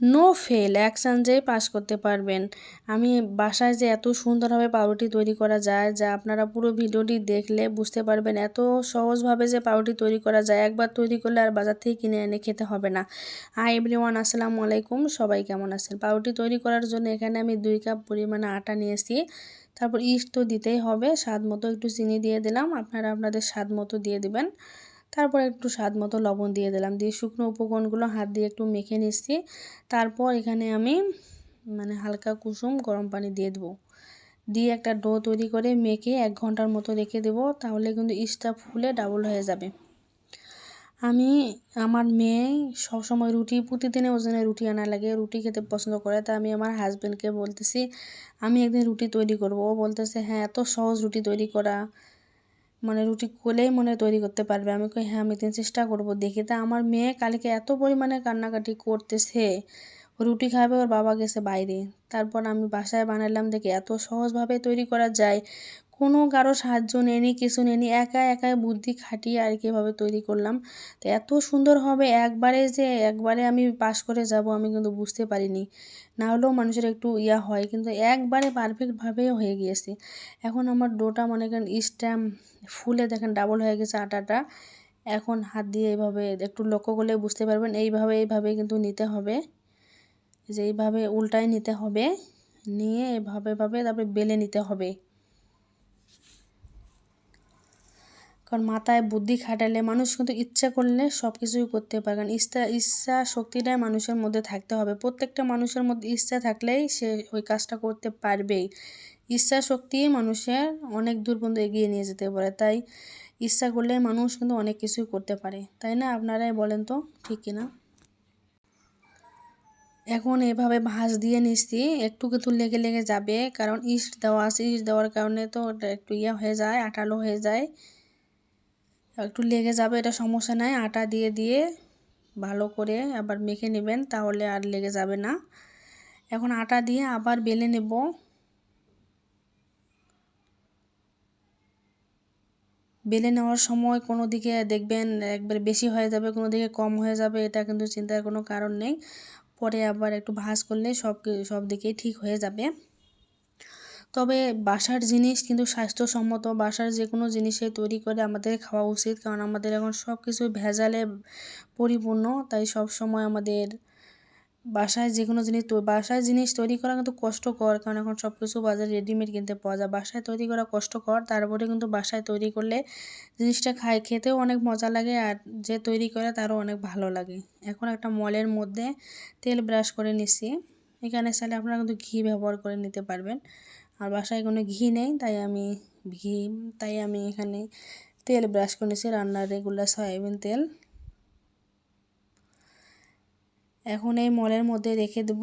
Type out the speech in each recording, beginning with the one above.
No fail এক চান্সেই pass করতে পারবেন। আমি বাসায় যে এত সুন্দরভাবে পাউরুটি তৈরি করা যায়, যা আপনারা পুরো ভিডিওটি দেখলে বুঝতে পারবেন এত সহজভাবে যে পাউরুটি তৈরি করা যায়, একবার তৈরি করলে আর বাজার থেকে কিনে এনে খেতে হবে না। হাই এভরিওয়ান আসসালামু আলাইকুম। সবাই কেমন আছেন? পাউরুটি তৈরি করার জন্য এখানে আমি দুই কাপ পরিমাণে আটা নিয়েছি। তারপর ইস্ট তো দিতেই হবে, স্বাদ মতো একটু চিনি দিয়ে দিলাম। আপনারা আপনাদের স্বাদ মতো দিয়ে দিবেন। তারপর একটু স্বাদ মতো লবণ দিয়ে দিলাম। দিয়ে শুকনো উপকরণগুলো হাত দিয়ে একটু মেখে নিচ্ছি। তারপর এখানে আমি মানে হালকা কুসুম গরম পানি দিয়ে দেবো। দিয়ে একটা ডো তৈরি করে মেখে এক ঘণ্টার মতো রেখে দেবো, তাহলে কিন্তু ইস্টা ফুলে ডাবল হয়ে যাবে। আমি, আমার মেয়ে সবসময় রুটি, প্রতিদিনে ওজনে রুটি আনা লাগে, রুটি খেতে পছন্দ করে। তা আমি আমার হাজব্যান্ডকে বলতেছি, আমি একদিন রুটি তৈরি করব। ও বলতেছে হ্যাঁ এত সহজ রুটি তৈরি করা। মানে রুটি কোলেই মনে তৈরি করতে পারবে। আমি কই হ্যাঁ আমি দিন চেষ্টা করব দেখি। তা আমার মেয়ে কালকে এত পরিমাণে কান্নাকাটি করতেছে, রুটি খাবে, ওর বাবা গেছে বাইরে। তারপর আমি বাসায় বানালাম দেখি এত সহজভাবে তৈরি করা যায়। কোনো কারও সাহায্য নেনি কিছু নেনি একা একাই বুদ্ধি খাটিয়ে আর কি কীভাবে তৈরি করলাম। তো এত সুন্দর হবে একবারে যে একবারে আমি পাশ করে যাব আমি কিন্তু বুঝতে পারিনি। না হলেও মানুষের একটু ইয়া হয়, কিন্তু একবারে পারফেক্টভাবেই হয়ে গিয়েছে। এখন আমার ডোটা মনে করেন স্ট্যাম্প ফুলে দেখেন ডাবল হয়ে গেছে আটাটা। এখন হাত দিয়ে এইভাবে একটু লক্ষ্য করলে বুঝতে পারবেন, এইভাবে এইভাবে কিন্তু নিতে হবে। যে এইভাবে উল্টায় নিতে হবে, নিয়ে এভাবে ভাবে তারপরে বেলে নিতে হবে। কারণ মাথায় বুদ্ধি খাটালে মানুষ কিন্তু ইচ্ছা করলে সব কিছুই করতে পারে। কারণ ইচ্ছা ইচ্ছা শক্তিটাই মানুষের মধ্যে থাকতে হবে। প্রত্যেকটা মানুষের মধ্যে ইচ্ছা থাকলেই সে ওই কাজটা করতে পারবেই। ইচ্ছা শক্তি মানুষের অনেক দূর পর্যন্ত এগিয়ে নিয়ে যেতে পারে। তাই ইচ্ছা করলে মানুষ কিন্তু অনেক কিছুই করতে পারে। তাই না? আপনারাই বলেন তো, ঠিক কিনা? এখন এভাবে ভাঁজ দিয়ে নিচ্ছি। একটু কিন্তু লেগে লেগে যাবে। কারণ ইস্ট দেওয়া আছে। ইস্ট দেওয়ার কারণে তো একটু ইয়ে হয়ে যায় আটালো হয়ে যায়। একটু লেগে যাবে, এটা সমস্যা নাই। আটা দিয়ে দিয়ে ভালো করে আবার মেখে নেবেন, তাহলে আর লেগে যাবে না। এখন আটা দিয়ে আবার বেলে নেব। বেলে নেওয়ার সময় কোনো দিকে দেখবেন একবার বেশি হয়ে যাবে, কোনো দিকে কম হয়ে যাবে, এটা কিন্তু চিন্তার কোনো কারণ নেই। পরে আবার একটু ভাজ করলে সব সব দিকেই ঠিক হয়ে যাবে। তবে বাসার জিনিস কিন্তু স্বাস্থ্যসম্মত, বাসার যে কোনো জিনিসে তৈরি করে আমাদের খাওয়া উচিত। কারণ আমাদের এখন সব কিছু ভেজালে পরিপূর্ণ, তাই সব সময় আমাদের বাসায় যে কোনো জিনিস বাসায় জিনিস তৈরি করা কিন্তু কষ্টকর। কারণ এখন সব কিছু বাজারে রেডিমেড কিনতে পাওয়া যায়। বাসায় তৈরি করা কষ্টকর, তারপরে কিন্তু বাসায় তৈরি করলে জিনিসটা খায়, খেতেও অনেক মজা লাগে আর যে তৈরি করে তারও অনেক ভালো লাগে। এখন একটা মলের মধ্যে তেল ব্রাশ করে নিচ্ছি। এখানে চাইলে আপনারা কিন্তু ঘি ব্যবহার করে নিতে পারবেন। আর বাসায় কোনো ঘি নেই, তাই আমি ঘি, তাই আমি এখানে তেল ব্রাশ করে নিয়েছি রান্নার রেগুলার সয়াবিন তেল। এখন এই মলের মধ্যে রেখে দেব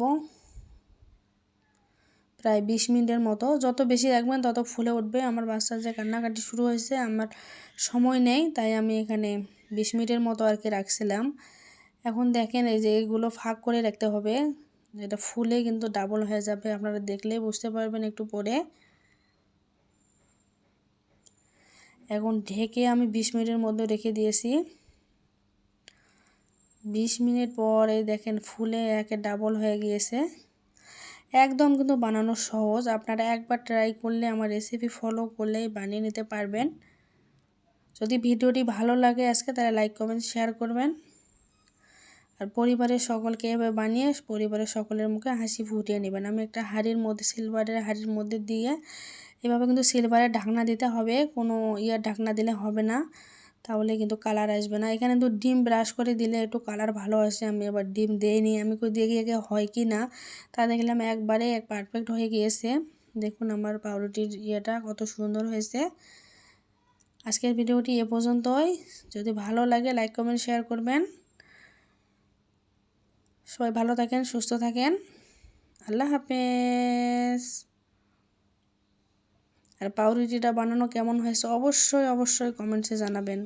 প্রায় বিশ মিনিটের মতো। যত বেশি রাখবেন, তত ফুলে উঠবে। আমার বাচ্চার যে কান্নাকাটি শুরু হয়েছে, আমার সময় নেই, তাই আমি এখানে বিশ মিনিটের মতো আর কি রাখছিলাম। এখন দেখেন এই যে এগুলো ফাঁক করে রাখতে হবে। এটা ফুলে কিন্তু ডাবল হয়ে যাবে, আপনারা দেখলেই বুঝতে পারবেন একটু পরে। এখন ঢেকে আমি বিশ মিনিটের মধ্যে রেখে দিয়েছি। বিশ মিনিট পরে দেখেন ফুলে একে ডাবল হয়ে গিয়েছে। একদম কিন্তু বানানো সহজ, আপনারা একবার ট্রাই করলে, আমার রেসিপি ফলো করলেই বানিয়ে নিতে পারবেন। যদি ভিডিওটি ভালো লাগে আজকে, তাহলে লাইক কমেন্ট শেয়ার করবেন। আর পরিবারের সকলকে এভাবে বানিয়ে পরিবারের সকলের মুখে হাসি ফুটিয়ে নেবেন। আমি একটা হাড়ির মধ্যে সিলভারের হাড়ির মধ্যে দিয়ে এভাবে কিন্তু সিলভারের ঢাকনা দিতে হবে। কোনো ইয়ার ঢাকনা দিলে হবে না, তাহলে কিন্তু কালার আসবে না। এখানে তো ডিম ব্রাশ করে দিলে একটু কালার ভালো আসে। আমি এবার ডিম দিইনি। আমি কই দিয়ে গিয়ে হয় কি না, তা দেখলাম একবারে এক পারফেক্ট হয়ে গিয়েছে। দেখুন আমার পাউরুটির ইয়েটা কত সুন্দর হয়েছে। আজকের ভিডিওটি এ পর্যন্তই। যদি ভালো লাগে লাইক কমেন্ট শেয়ার করবেন। সবাই ভালো থাকেন, সুস্থ থাকেন। আল্লাহ হাফেজ। আর পাউরুটিটা বানানো কেমন হয়েছে অবশ্যই অবশ্যই কমেন্টসে জানাবেন।